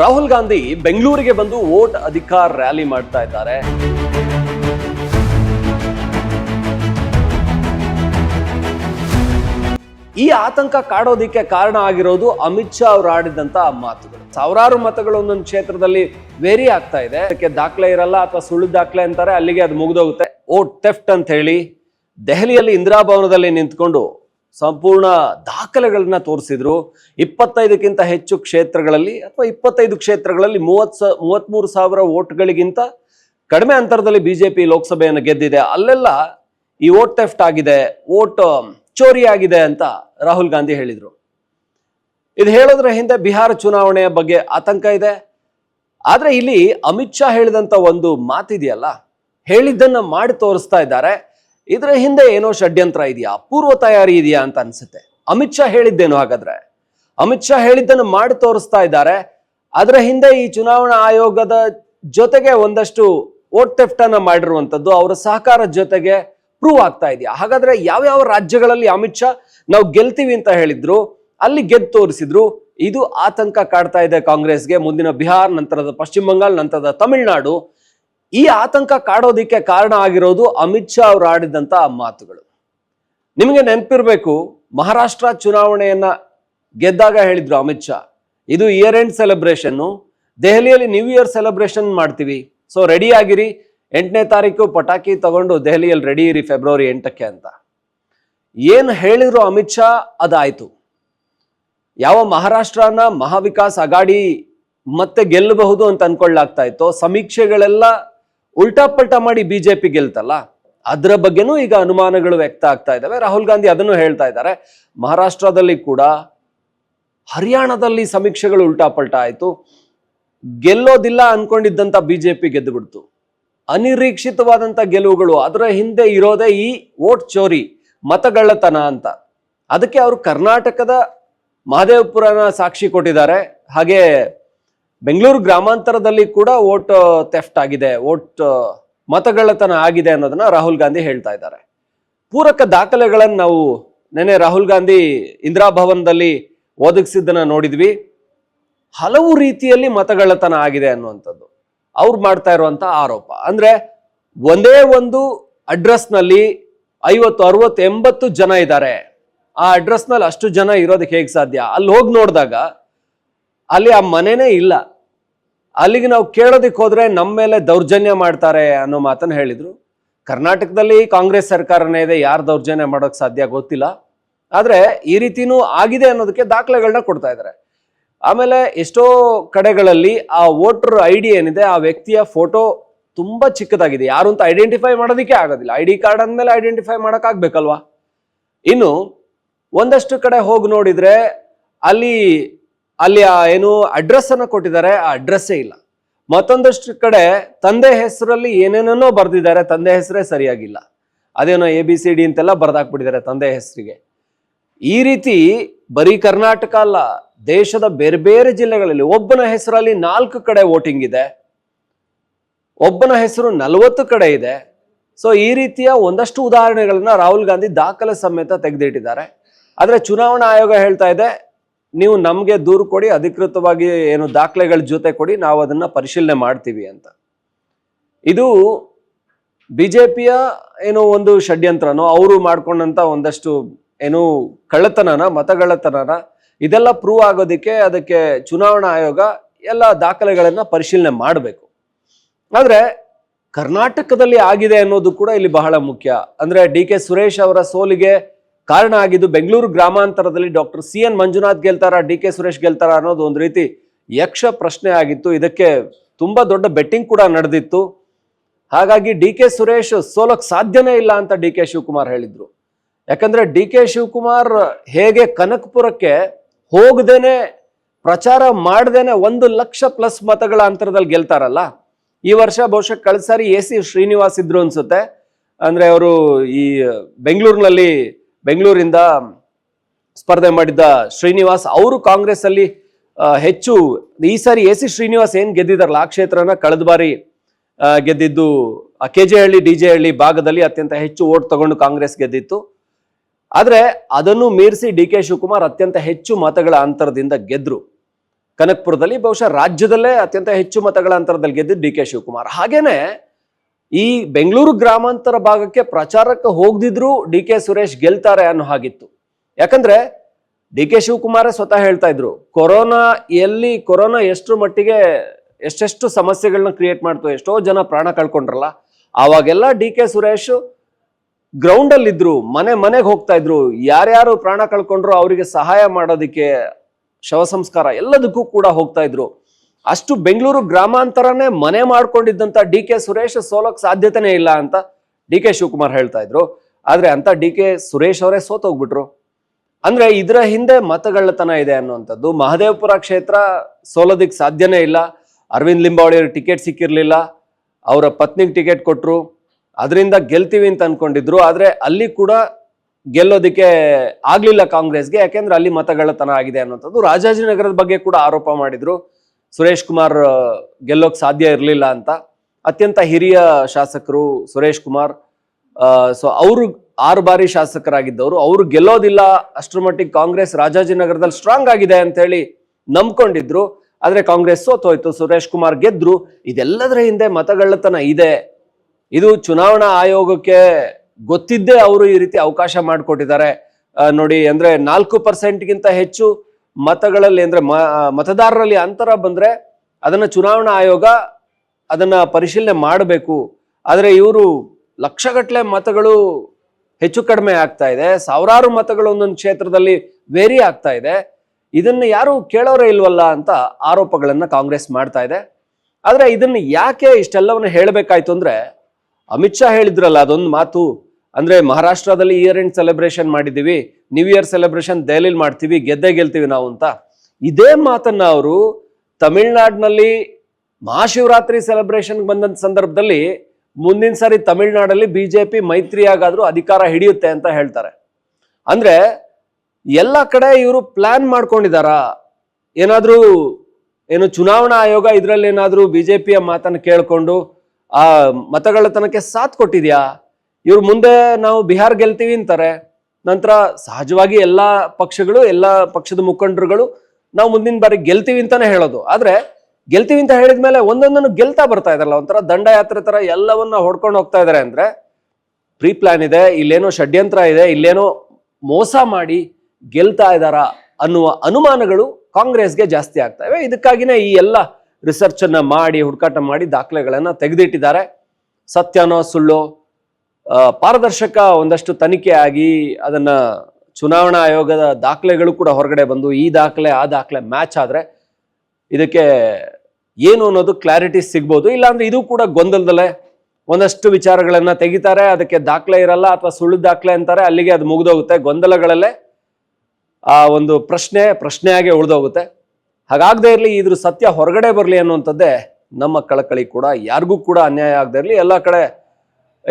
ರಾಹುಲ್ ಗಾಂಧಿ ಬೆಂಗಳೂರಿಗೆ ಬಂದು ವೋಟ್ ಅಧಿಕಾರ ರ್ಯಾಲಿ ಮಾಡ್ತಾ ಇದ್ದಾರೆ. ಈ ಆತಂಕ ಕಾಡೋದಿಕ್ಕೆ ಕಾರಣ ಆಗಿರೋದು ಅಮಿತ್ ಶಾ ಅವರು ಆಡಿದಂತ ಮಾತುಗಳು. ಸಾವಿರಾರು ಮತಗಳು ಒಂದೊಂದು ಕ್ಷೇತ್ರದಲ್ಲಿ ವೇರಿ ಆಗ್ತಾ ಇದೆ. ಅದಕ್ಕೆ ದಾಖಲೆ ಇರಲ್ಲ ಅಥವಾ ಸುಳ್ಳು ದಾಖಲೆ ಅಂತಾರೆ, ಅಲ್ಲಿಗೆ ಅದು ಮುಗಿದೋಗುತ್ತೆ. ವೋಟ್ ಥೆಫ್ಟ್ ಅಂತ ಹೇಳಿ ದೆಹಲಿಯಲ್ಲಿ ಇಂದಿರಾ ಭವನದಲ್ಲಿ ನಿಂತ್ಕೊಂಡು ಸಂಪೂರ್ಣ ದಾಖಲೆಗಳನ್ನ ತೋರಿಸಿದ್ರು. ಇಪ್ಪತ್ತೈದಕ್ಕಿಂತ ಹೆಚ್ಚು ಕ್ಷೇತ್ರಗಳಲ್ಲಿ ಅಥವಾ ಇಪ್ಪತ್ತೈದು ಕ್ಷೇತ್ರಗಳಲ್ಲಿ ಮೂವತ್ ಸ ಮೂವತ್ಮೂರು ಸಾವಿರ ವೋಟ್ಗಳಿಗಿಂತ ಕಡಿಮೆ ಅಂತರದಲ್ಲಿ ಬಿಜೆಪಿ ಲೋಕಸಭೆಯನ್ನು ಗೆದ್ದಿದೆ. ಅಲ್ಲೆಲ್ಲ ಈ ವೋಟ್ ಟೆಫ್ಟ್ ಆಗಿದೆ, ವೋಟ್ ಚೋರಿ ಆಗಿದೆ ಅಂತ ರಾಹುಲ್ ಗಾಂಧಿ ಹೇಳಿದರು. ಇದು ಹೇಳೋದ್ರ ಹಿಂದೆ ಬಿಹಾರ ಚುನಾವಣೆಯ ಬಗ್ಗೆ ಆತಂಕ ಇದೆ. ಆದರೆ ಇಲ್ಲಿ ಅಮಿತ್ ಶಾ ಹೇಳಿದಂತ ಒಂದು ಮಾತಿದೆಯಲ್ಲ? ಹೇಳಿದ್ದನ್ನ ಮಾಡಿ ತೋರಿಸ್ತಾ ಇದ್ದಾರೆ. ಇದರ ಹಿಂದೆ ಏನೋ ಷಡ್ಯಂತ್ರ ಇದೆಯಾ? ಪೂರ್ವ ತಯಾರಿ ಇದೆಯಾ ಅಂತ ಅನ್ಸುತ್ತೆ. ಅಮಿತ್ ಶಾ ಹೇಳಿದ್ದೇನು ಹಾಗಾದ್ರೆ? ಅಮಿತ್ ಶಾ ಹೇಳಿದ್ದನ್ನು ಮಾಡಿ ತೋರಿಸ್ತಾ ಇದ್ದಾರೆ. ಅದರ ಹಿಂದೆ ಈ ಚುನಾವಣಾ ಆಯೋಗದ ಜೊತೆಗೆ ಒಂದಷ್ಟು ವೋಟ್ ತೆಫ್ಟನ್ನು ಮಾಡಿರುವಂಥದ್ದು ಅವರ ಸಹಕಾರದ ಜೊತೆಗೆ ಪ್ರೂವ್ ಆಗ್ತಾ ಇದೆಯಾ? ಹಾಗಾದ್ರೆ ಯಾವ್ಯಾವ ರಾಜ್ಯಗಳಲ್ಲಿ ಅಮಿತ್ ಶಾ ನಾವು ಗೆಲ್ತೀವಿ ಅಂತ ಹೇಳಿದ್ರು, ಅಲ್ಲಿ ಗೆದ್ದು ತೋರಿಸಿದ್ರು, ಇದು ಆತಂಕ ಕಾಡ್ತಾ ಇದೆ ಕಾಂಗ್ರೆಸ್ಗೆ. ಮುಂದಿನ ಬಿಹಾರ್, ನಂತರದ ಪಶ್ಚಿಮ ಬಂಗಾಳ, ನಂತರದ ತಮಿಳುನಾಡು. ಈ ಆತಂಕ ಕಾಡೋದಿಕ್ಕೆ ಕಾರಣ ಆಗಿರೋದು ಅಮಿತ್ ಶಾ ಅವರು ಆಡಿದಂತ ಮಾತುಗಳು. ನಿಮಗೆ ನೆನಪಿರ್ಬೇಕು, ಮಹಾರಾಷ್ಟ್ರ ಚುನಾವಣೆಯನ್ನ ಗೆದ್ದಾಗ ಹೇಳಿದ್ರು ಅಮಿತ್ ಶಾ. ಇದು ಇಯರ್ ಎಂಡ್ ಸೆಲೆಬ್ರೇಷನ್ ದೆಹಲಿಯಲ್ಲಿ ನ್ಯೂ ಇಯರ್ ಸೆಲೆಬ್ರೇಷನ್ ಮಾಡ್ತೀವಿ. ಸೊ ರೆಡಿ ಆಗಿರಿ. ಎಂಟನೇ ತಾರೀಕು ಪಟಾಕಿ ತಗೊಂಡು ದೆಹಲಿಯಲ್ಲಿ ರೆಡಿ ಇರಿ ಫೆಬ್ರವರಿ ಎಂಟಕ್ಕೆ ಅಂತ. ಏನು ಹೇಳಿದ್ರು ಅಮಿತ್ ಶಾ, ಅದಾಯಿತು. ಯಾವ ಮಹಾರಾಷ್ಟ್ರನ ಮಹಾವಿಕಾಸ್ ಅಗಾಡಿ ಮತ್ತೆ ಗೆಲ್ಲಬಹುದು ಅಂತ ಅನ್ಕೊಳ್ಳಾಗ್ತಾ ಇತ್ತು, ಸಮೀಕ್ಷೆಗಳೆಲ್ಲ ಉಲ್ಟಾ ಪಲ್ಟಾ ಮಾಡಿ ಬಿಜೆಪಿ ಗೆಲ್ತಲ್ಲ, ಅದರ ಬಗ್ಗೆನೂ ಈಗ ಅನುಮಾನಗಳು ವ್ಯಕ್ತ ಆಗ್ತಾ ಇದ್ದಾವೆ ರಾಹುಲ್ ಗಾಂಧಿ ಅದನ್ನು ಹೇಳ್ತಾ ಇದ್ದಾರೆ. ಮಹಾರಾಷ್ಟ್ರದಲ್ಲಿ ಕೂಡ ಹರಿಯಾಣದಲ್ಲಿ ಸಮೀಕ್ಷೆಗಳು ಉಲ್ಟಾ ಪಲ್ಟಾ ಆಯಿತು. ಗೆಲ್ಲೋದಿಲ್ಲ ಅನ್ಕೊಂಡಿದ್ದಂತ ಬಿಜೆಪಿ ಗೆದ್ದು ಬಿಡ್ತು ಅನಿರೀಕ್ಷಿತವಾದಂತ ಗೆಲುವುಗಳು, ಅದರ ಹಿಂದೆ ಇರೋದೇ ಈ ವೋಟ್ ಚೋರಿ, ಮತಗಳ್ಳತನ ಅಂತ. ಅದಕ್ಕೆ ಅವರು ಕರ್ನಾಟಕದ ಮಹದೇವಪುರನ ಸಾಕ್ಷಿ ಕೊಟ್ಟಿದ್ದಾರೆ. ಹಾಗೆ ಬೆಂಗಳೂರು ಗ್ರಾಮಾಂತರದಲ್ಲಿ ಕೂಡ ವೋಟ್ ತೆಫ್ಟ್ ಆಗಿದೆ ವೋಟ್ ಮತಗಳತನ ಆಗಿದೆ ಅನ್ನೋದನ್ನ ರಾಹುಲ್ ಗಾಂಧಿ ಹೇಳ್ತಾ ಇದ್ದಾರೆ. ಪೂರಕ ದಾಖಲೆಗಳನ್ನು ನಾವು ನೆನೆ ರಾಹುಲ್ ಗಾಂಧಿ ಇಂದಿರಾ ಭವನದಲ್ಲಿ ಒದಗಿಸಿದ್ದನ್ನ ನೋಡಿದ್ವಿ. ಹಲವು ರೀತಿಯಲ್ಲಿ ಮತಗಳತನ ಆಗಿದೆ ಅನ್ನುವಂಥದ್ದು. ಅವ್ರು ಮಾಡ್ತಾ ಇರುವಂತ ಆರೋಪ. ಅಂದ್ರೆ ಒಂದೇ ಒಂದು ಅಡ್ರೆಸ್ನಲ್ಲಿ ಐವತ್ತು, ಅರವತ್ತು, ಎಂಬತ್ತು ಜನ ಇದ್ದಾರೆ. ಆ ಅಡ್ರೆಸ್ನಲ್ಲಿ ಅಷ್ಟು ಜನ ಇರೋದಕ್ಕೆ ಹೇಗೆ ಸಾಧ್ಯ? ಅಲ್ಲಿ ಹೋಗಿ ನೋಡಿದಾಗ ಅಲ್ಲಿ ಆ ಮನೆನೇ ಇಲ್ಲ. ಅಲ್ಲಿಗೆ ನಾವು ಕೇಳೋದಕ್ಕೆ ಹೋದ್ರೆ ನಮ್ಮ ಮೇಲೆ ದೌರ್ಜನ್ಯ ಮಾಡ್ತಾರೆ ಅನ್ನೋ ಮಾತನ್ನ ಹೇಳಿದ್ರು. ಕರ್ನಾಟಕದಲ್ಲಿ ಕಾಂಗ್ರೆಸ್ ಸರ್ಕಾರನೇ ಇದೆ, ಯಾರು ದೌರ್ಜನ್ಯ ಮಾಡೋಕೆ ಸಾಧ್ಯ ಗೊತ್ತಿಲ್ಲ. ಆದರೆ ಈ ರೀತಿನೂ ಆಗಿದೆ ಅನ್ನೋದಕ್ಕೆ ದಾಖಲೆಗಳನ್ನ ಕೊಡ್ತಾ ಇದ್ದಾರೆ. ಆಮೇಲೆ ಎಷ್ಟೋ ಕಡೆಗಳಲ್ಲಿ ಆ ವೋಟರ್ ಐ ಡಿ ಏನಿದೆ, ಆ ವ್ಯಕ್ತಿಯ ಫೋಟೋ ತುಂಬ ಚಿಕ್ಕದಾಗಿದೆ. ಯಾರು ಅಂತ ಐಡೆಂಟಿಫೈ ಮಾಡೋದಕ್ಕೆ ಆಗೋದಿಲ್ಲ. ಐ ಡಿ ಕಾರ್ಡ್ ಅಂದಮೇಲೆ ಐಡೆಂಟಿಫೈ ಮಾಡೋಕ್ಕಾಗಬೇಕಲ್ವಾ ಇನ್ನು ಒಂದಷ್ಟು ಕಡೆ ಹೋಗಿ ನೋಡಿದರೆ ಅಲ್ಲಿ ಅಲ್ಲಿ ಏನು ಅಡ್ರೆಸ್ ಅನ್ನ ಕೊಟ್ಟಿದ್ದಾರೆ, ಆ ಅಡ್ರೆಸ್ಸೇ ಇಲ್ಲ. ಮತ್ತೊಂದಷ್ಟು ಕಡೆ ತಂದೆ ಹೆಸರಲ್ಲಿ ಏನೇನೋ ಬರೆದಿದ್ದಾರೆ, ತಂದೆ ಹೆಸರೇ ಸರಿಯಾಗಿಲ್ಲ. ಅದೇನೋ ಎ ಬಿ ಸಿ ಡಿ ಅಂತೆಲ್ಲ ಬರ್ದಾಕ್ಬಿಟ್ಟಿದ್ದಾರೆ ತಂದೆ ಹೆಸರಿಗೆ. ಈ ರೀತಿ ಬರೀ ಕರ್ನಾಟಕ ಅಲ್ಲ, ದೇಶದ ಬೇರೆ ಬೇರೆ ಜಿಲ್ಲೆಗಳಲ್ಲಿ ಒಬ್ಬನ ಹೆಸರಲ್ಲಿ ನಾಲ್ಕು ಕಡೆ ವೋಟಿಂಗ್ ಇದೆ. ಒಬ್ಬನ ಹೆಸರು ನಲವತ್ತು ಕಡೆ ಇದೆ. ಸೊ ಈ ರೀತಿಯ ಒಂದಷ್ಟು ಉದಾಹರಣೆಗಳನ್ನ ರಾಹುಲ್ ಗಾಂಧಿ ದಾಖಲೆ ಸಮೇತ ತೆಗೆದಿಟ್ಟಿದ್ದಾರೆ. ಆದರೆ ಚುನಾವಣಾ ಆಯೋಗ ಹೇಳ್ತಾ ಇದೆ ನೀವು ನಮಗೆ ದೂರು ಕೊಡಿ, ಅಧಿಕೃತವಾಗಿ ಏನು ದಾಖಲೆಗಳ ಜೊತೆ ಕೊಡಿ, ನಾವು ಅದನ್ನ ಪರಿಶೀಲನೆ ಮಾಡ್ತೀವಿ ಅಂತ. ಇದು ಬಿಜೆಪಿಯ ಏನೋ ಒಂದು ಷಡ್ಯಂತ್ರನೋ, ಅವರು ಮಾಡ್ಕೊಂಡಂತ ಒಂದಷ್ಟು ಏನು ಕಳ್ಳತನನ, ಮತಗಳ್ಳತನನ, ಇದೆಲ್ಲ ಪ್ರೂವ್ ಆಗೋದಕ್ಕೆ ಅದಕ್ಕೆ ಚುನಾವಣಾ ಆಯೋಗ ಎಲ್ಲ ದಾಖಲೆಗಳನ್ನು ಪರಿಶೀಲನೆ ಮಾಡಬೇಕು. ಆದರೆ ಕರ್ನಾಟಕದಲ್ಲಿ ಆಗಿದೆ ಅನ್ನೋದು ಕೂಡ ಇಲ್ಲಿ ಬಹಳ ಮುಖ್ಯ. ಅಂದ್ರೆ ಡಿ ಕೆ ಸುರೇಶ್ ಅವರ ಸೋಲಿಗೆ ಕಾರಣ ಆಗಿದ್ದು ಬೆಂಗಳೂರು ಗ್ರಾಮಾಂತರದಲ್ಲಿ ಡಾಕ್ಟರ್ ಸಿ ಎನ್ ಮಂಜುನಾಥ್ ಗೆಲ್ತಾರ, ಡಿ ಕೆ ಸುರೇಶ್ ಗೆಲ್ತಾರ ಅನ್ನೋದು ಒಂದು ರೀತಿ ಯಕ್ಷ ಪ್ರಶ್ನೆ ಆಗಿತ್ತು. ಇದಕ್ಕೆ ತುಂಬಾ ದೊಡ್ಡ ಬೆಟ್ಟಿಂಗ್ ಕೂಡ ನಡೆದಿತ್ತು. ಹಾಗಾಗಿ ಡಿ ಕೆ ಸುರೇಶ್ ಸೋಲಕ್ ಸಾಧ್ಯನೇ ಇಲ್ಲ ಅಂತ ಡಿ ಕೆ ಶಿವಕುಮಾರ್ ಹೇಳಿದ್ರು. ಯಾಕಂದ್ರೆ ಡಿ ಕೆ ಶಿವಕುಮಾರ್ ಹೇಗೆ ಕನಕಪುರಕ್ಕೆ ಹೋಗದೇನೆ, ಪ್ರಚಾರ ಮಾಡ್ದೇನೆ ಒಂದು ಲಕ್ಷ ಪ್ಲಸ್ ಮತಗಳ ಅಂತರದಲ್ಲಿ ಗೆಲ್ತಾರಲ್ಲ? ಈ ವರ್ಷ ಬಹುಶಃ ಕಳೆದ ಸಾರಿ ಎ ಸಿ ಶ್ರೀನಿವಾಸ್ ಇದ್ರು ಅನ್ಸುತ್ತೆ. ಅಂದ್ರೆ ಅವರು ಈ ಬೆಂಗಳೂರಿನಲ್ಲಿ ಬೆಂಗಳೂರಿಂದ ಸ್ಪರ್ಧೆ ಮಾಡಿದ್ದ ಶ್ರೀನಿವಾಸ್, ಅವರು ಕಾಂಗ್ರೆಸ್ ಅಲ್ಲಿ ಹೆಚ್ಚು, ಈ ಸಾರಿ ಎ ಸಿ ಶ್ರೀನಿವಾಸ್ ಏನ್ ಗೆದ್ದಿದಾರಲ್ಲ ಆ ಕ್ಷೇತ್ರನ ಕಳೆದ ಬಾರಿ ಗೆದ್ದಿದ್ದು K J Halli D J Halli ಭಾಗದಲ್ಲಿ ಅತ್ಯಂತ ಹೆಚ್ಚು ಓಟ್ ತಗೊಂಡು ಕಾಂಗ್ರೆಸ್ ಗೆದ್ದಿತ್ತು. ಆದ್ರೆ ಅದನ್ನು ಮೀರಿಸಿ ಡಿ ಕೆ ಶಿವಕುಮಾರ್ ಅತ್ಯಂತ ಹೆಚ್ಚು ಮತಗಳ ಅಂತರದಿಂದ ಗೆದ್ರು. ಕನಕ್ಪುರದಲ್ಲಿ ಬಹುಶಃ ರಾಜ್ಯದಲ್ಲೇ ಅತ್ಯಂತ ಹೆಚ್ಚು ಮತಗಳ ಅಂತರದಲ್ಲಿ ಗೆದ್ದಿದ್ದು ಡಿ ಕೆ ಶಿವಕುಮಾರ್. ಹಾಗೇನೆ ಈ ಬೆಂಗಳೂರು ಗ್ರಾಮಾಂತರ ಭಾಗಕ್ಕೆ ಪ್ರಚಾರಕ್ಕೆ ಹೋಗದಿದ್ರು ಡಿ ಕೆ ಸುರೇಶ್ ಗೆಲ್ತಾರೆ ಅನ್ನೋ ಹಾಗಿತ್ತು. ಯಾಕಂದ್ರೆ ಡಿ ಕೆ ಶಿವಕುಮಾರೇ ಸ್ವತಃ ಹೇಳ್ತಾ ಇದ್ರು, ಕೊರೋನಾ ಎಲ್ಲಿ, ಕೊರೋನಾ ಎಷ್ಟರ ಮಟ್ಟಿಗೆ ಎಷ್ಟೆಷ್ಟು ಸಮಸ್ಯೆಗಳನ್ನ ಕ್ರಿಯೇಟ್ ಮಾಡ್ತು, ಎಷ್ಟೋ ಜನ ಪ್ರಾಣ ಕಳ್ಕೊಂಡ್ರಲ್ಲ, ಆವಾಗೆಲ್ಲ ಡಿ ಕೆ ಸುರೇಶ್ ಗ್ರೌಂಡ್ ಅಲ್ಲಿ ಇದ್ರು ಮನೆ ಮನೆಗೆ ಹೋಗ್ತಾ ಇದ್ರು, ಯಾರ್ಯಾರು ಪ್ರಾಣ ಕಳ್ಕೊಂಡ್ರು ಅವರಿಗೆ ಸಹಾಯ ಮಾಡೋದಕ್ಕೆ ಶವ ಸಂಸ್ಕಾರ ಎಲ್ಲದಕ್ಕೂ ಕೂಡ ಹೋಗ್ತಾ ಇದ್ರು. ಅಷ್ಟು ಬೆಂಗಳೂರು ಗ್ರಾಮಾಂತರನೇ ಮನೆ ಮಾಡ್ಕೊಂಡಿದ್ದಂತ ಡಿ ಕೆ ಸುರೇಶ್ ಸೋಲಕ್ ಸಾಧ್ಯತೆನೇ ಇಲ್ಲ ಅಂತ ಡಿ ಕೆ ಶಿವಕುಮಾರ್ ಹೇಳ್ತಾ ಇದ್ರು. ಆದ್ರೆ ಅಂತ ಡಿ ಕೆ ಸುರೇಶ್ ಅವರೇ ಸೋತೋಗ್ಬಿಟ್ರು. ಅಂದ್ರೆ ಇದರ ಹಿಂದೆ ಮತಗಳ್ಳತನ ಇದೆ ಅನ್ನುವಂಥದ್ದು. ಮಹದೇವಪುರ ಕ್ಷೇತ್ರ ಸೋಲೋದಿಕ್ ಸಾಧ್ಯನೇ ಇಲ್ಲ. ಅರವಿಂದ್ ಲಿಂಬಾವಳಿ ಟಿಕೆಟ್ ಸಿಕ್ಕಿರ್ಲಿಲ್ಲ. ಅವರ ಪತ್ನಿಗೆ ಟಿಕೆಟ್ ಕೊಟ್ಟರು ಅದರಿಂದ ಗೆಲ್ತೀವಿ ಅಂತ ಅನ್ಕೊಂಡಿದ್ರು. ಆದ್ರೆ ಅಲ್ಲಿ ಕೂಡ ಗೆಲ್ಲೋದಕ್ಕೆ ಆಗಲಿಲ್ಲ ಕಾಂಗ್ರೆಸ್ಗೆ. ಯಾಕೆಂದ್ರೆ ಅಲ್ಲಿ ಮತಗಳ್ಳತನ ಆಗಿದೆ ಅನ್ನುವಂಥದ್ದು ರಾಜಾಜಿನಗರದ ಬಗ್ಗೆ ಕೂಡ ಆರೋಪ ಮಾಡಿದ್ರು. ಸುರೇಶ್ ಕುಮಾರ್ ಗೆಲ್ಲೋಕ್ ಸಾಧ್ಯ ಇರಲಿಲ್ಲ ಅಂತ. ಅತ್ಯಂತ ಹಿರಿಯ ಶಾಸಕರು ಸುರೇಶ್ ಕುಮಾರ್ ಸೊ ಅವರು ಆರು ಬಾರಿ ಶಾಸಕರಾಗಿದ್ದವರು. ಅವರು ಗೆಲ್ಲೋದಿಲ್ಲ, ಅಷ್ಟರ ಮಟ್ಟಿಗೆ ಕಾಂಗ್ರೆಸ್ ರಾಜಾಜಿನಗರದಲ್ಲಿ ಸ್ಟ್ರಾಂಗ್ ಆಗಿದೆ ಅಂತ ಹೇಳಿ ನಂಬ್ಕೊಂಡಿದ್ರು. ಆದರೆ ಕಾಂಗ್ರೆಸ್ ಸೋತೋಯ್ತು, ಸುರೇಶ್ ಕುಮಾರ್ ಗೆದ್ರು. ಇದೆಲ್ಲದರ ಹಿಂದೆ ಮತಗಳ್ಳತನ ಇದೆ. ಇದು ಚುನಾವಣಾ ಆಯೋಗಕ್ಕೆ ಗೊತ್ತಿದ್ದೇ ಅವರು ಈ ರೀತಿ ಅವಕಾಶ ಮಾಡಿಕೊಟ್ಟಿದ್ದಾರೆ. ನೋಡಿ, ಅಂದ್ರೆ ನಾಲ್ಕು ಪರ್ಸೆಂಟ್ಗಿಂತ ಹೆಚ್ಚು ಮತಗಳಲ್ಲಿ ಅಂದ್ರೆ ಮತದಾರರಲ್ಲಿ ಅಂತರ ಬಂದ್ರೆ ಅದನ್ನ ಚುನಾವಣಾ ಆಯೋಗ ಅದನ್ನ ಪರಿಶೀಲನೆ ಮಾಡಬೇಕು. ಆದರೆ ಇವರು ಲಕ್ಷಗಟ್ಟಲೆ ಮತಗಳು ಹೆಚ್ಚು ಕಡಿಮೆ ಆಗ್ತಾ ಇದೆ. ಸಾವಿರಾರು ಮತಗಳು ಒಂದೊಂದು ಕ್ಷೇತ್ರದಲ್ಲಿ ವೇರಿ ಆಗ್ತಾ ಇದೆ. ಇದನ್ನು ಯಾರು ಕೇಳೋರೇ ಇಲ್ವಲ್ಲ ಅಂತ ಆರೋಪಗಳನ್ನು ಕಾಂಗ್ರೆಸ್ ಮಾಡ್ತಾ ಇದೆ. ಆದರೆ ಇದನ್ನು ಯಾಕೆ ಇಷ್ಟೆಲ್ಲವನ್ನು ಹೇಳಬೇಕಾಯ್ತು ಅಂದ್ರೆ ಅಮಿತ್ ಶಾ ಹೇಳಿದ್ರಲ್ಲ ಅದೊಂದು ಮಾತು ಅಂದ್ರೆ ಮಹಾರಾಷ್ಟ್ರದಲ್ಲಿ ಇಯರ್ ಎಂಡ್ ಸೆಲೆಬ್ರೇಷನ್ ಮಾಡಿದೀವಿ ನ್ಯೂ ಇಯರ್ ಸೆಲೆಬ್ರೇಷನ್ ದೆಹಲಿಲಿ ಮಾಡ್ತೀವಿ, ಗೆದ್ದೆ ಗೆಲ್ತೀವಿ ನಾವು ಅಂತ. ಇದೇ ಮಾತನ್ನ ಅವರು ತಮಿಳ್ನಾಡಿನಲ್ಲಿ ಮಹಾಶಿವರಾತ್ರಿ ಸೆಲೆಬ್ರೇಷನ್ ಬಂದಂಥ ಸಂದರ್ಭದಲ್ಲಿ ಮುಂದಿನ ಸಾರಿ ತಮಿಳ್ನಾಡಲ್ಲಿ ಬಿಜೆಪಿ ಮೈತ್ರಿಯಾಗಾದರೂ ಅಧಿಕಾರ ಹಿಡಿಯುತ್ತೆ ಅಂತ ಹೇಳ್ತಾರೆ. ಅಂದ್ರೆ ಎಲ್ಲ ಕಡೆ ಇವರು ಪ್ಲಾನ್ ಮಾಡ್ಕೊಂಡಿದಾರ. ಏನಾದ್ರೂ ಏನು ಚುನಾವಣಾ ಆಯೋಗ ಇದರಲ್ಲೇನಾದರೂ ಬಿ ಜೆ ಬಿಜೆಪಿಯ ಮಾತನ್ನು ಕೇಳ್ಕೊಂಡು ಆ ಮತಗಳತನಕ್ಕೆ ಸಾಥ್ ಕೊಟ್ಟಿದ್ಯಾ? ಇವ್ರು ಮುಂದೆ ನಾವು ಬಿಹಾರ್ ಗೆಲ್ತೀವಿ ಅಂತಾರೆ. ನಂತರ ಸಹಜವಾಗಿ ಎಲ್ಲ ಪಕ್ಷಗಳು, ಎಲ್ಲ ಪಕ್ಷದ ಮುಖಂಡರುಗಳು ನಾವು ಮುಂದಿನ ಬಾರಿ ಗೆಲ್ತೀವಿ ಅಂತಾನೆ ಹೇಳೋದು. ಆದ್ರೆ ಗೆಲ್ತೀವಿ ಅಂತ ಹೇಳಿದ ಮೇಲೆ ಒಂದೊಂದನ್ನು ಗೆಲ್ತಾ ಬರ್ತಾ ಇದಾರಲ್ಲ ಒಂಥರ ದಂಡಯಾತ್ರೆ ತರ ಎಲ್ಲವನ್ನ ಹೊಡ್ಕೊಂಡು ಹೋಗ್ತಾ ಇದಾರೆ ಅಂದ್ರೆ ಪ್ರೀ ಪ್ಲಾನ್ ಇದೆ, ಇಲ್ಲೇನೋ ಷಡ್ಯಂತ್ರ ಇದೆ, ಇಲ್ಲೇನೋ ಮೋಸ ಮಾಡಿ ಗೆಲ್ತಾ ಇದಾರ ಅನ್ನುವ ಅನುಮಾನಗಳು ಕಾಂಗ್ರೆಸ್ಗೆ ಜಾಸ್ತಿ ಆಗ್ತಾ ಇವೆ. ಇದಕ್ಕಾಗಿನೇ ಈ ಎಲ್ಲ ರಿಸರ್ಚ್ ಅನ್ನ ಮಾಡಿ, ಹುಡುಕಾಟ ಮಾಡಿ ದಾಖಲೆಗಳನ್ನ ತೆಗೆದಿಟ್ಟಿದ್ದಾರೆ. ಸತ್ಯನೋ ಸುಳ್ಳು ಪಾರದರ್ಶಕ ಒಂದಷ್ಟು ತನಿಖೆ ಆಗಿ ಅದನ್ನ ಚುನಾವಣಾ ಆಯೋಗದ ದಾಖಲೆಗಳು ಕೂಡ ಹೊರಗಡೆ ಬಂದು ಈ ದಾಖಲೆ, ಆ ದಾಖಲೆ ಮ್ಯಾಚ್ ಆದ್ರೆ ಇದಕ್ಕೆ ಏನು ಅನ್ನೋದು ಕ್ಲಾರಿಟಿ ಸಿಗ್ಬೋದು. ಇಲ್ಲಾಂದ್ರೆ ಇದು ಕೂಡ ಗೊಂದಲದಲ್ಲೇ ಒಂದಷ್ಟು ವಿಚಾರಗಳನ್ನ ತೆಗಿತಾರೆ, ಅದಕ್ಕೆ ದಾಖಲೆ ಇರಲ್ಲ ಅಥವಾ ಸುಳ್ಳು ದಾಖಲೆ ಅಂತಾರೆ, ಅಲ್ಲಿಗೆ ಅದು ಮುಗಿದೋಗುತ್ತೆ. ಗೊಂದಲಗಳಲ್ಲೇ ಆ ಒಂದು ಪ್ರಶ್ನೆ, ಪ್ರಶ್ನೆಯಾಗೆ ಉಳಿದೋಗುತ್ತೆ. ಹಾಗಾಗದೇ ಇರಲಿ, ಇದ್ರ ಸತ್ಯ ಹೊರಗಡೆ ಬರಲಿ ಅನ್ನುವಂಥದ್ದೇ ನಮ್ಮ ಕಳಕಳಿ ಕೂಡ. ಯಾರಿಗೂ ಕೂಡ ಅನ್ಯಾಯ ಆಗದೆ ಇರಲಿ. ಎಲ್ಲ ಕಡೆ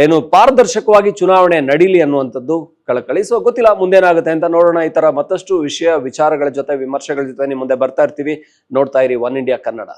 ಏನು ಪಾರದರ್ಶಕವಾಗಿ ಚುನಾವಣೆ ನಡೀಲಿ ಅನ್ನುವಂಥದ್ದು ಕಳಕಳಿ. ಸೊ ಗೊತ್ತಿಲ್ಲ, ಮುಂದೇನಾಗುತ್ತೆ ಅಂತ ನೋಡೋಣ. ಈ ತರ ಮತ್ತಷ್ಟು ವಿಷಯ, ವಿಚಾರಗಳ ಜೊತೆ, ವಿಮರ್ಶೆಗಳ ಜೊತೆ ನಿಮ್ಮ ಮುಂದೆ ಬರ್ತಾ ಇರ್ತೀವಿ. ನೋಡ್ತಾ ಇರಿ, ಒನ್ ಇಂಡಿಯಾ ಕನ್ನಡ.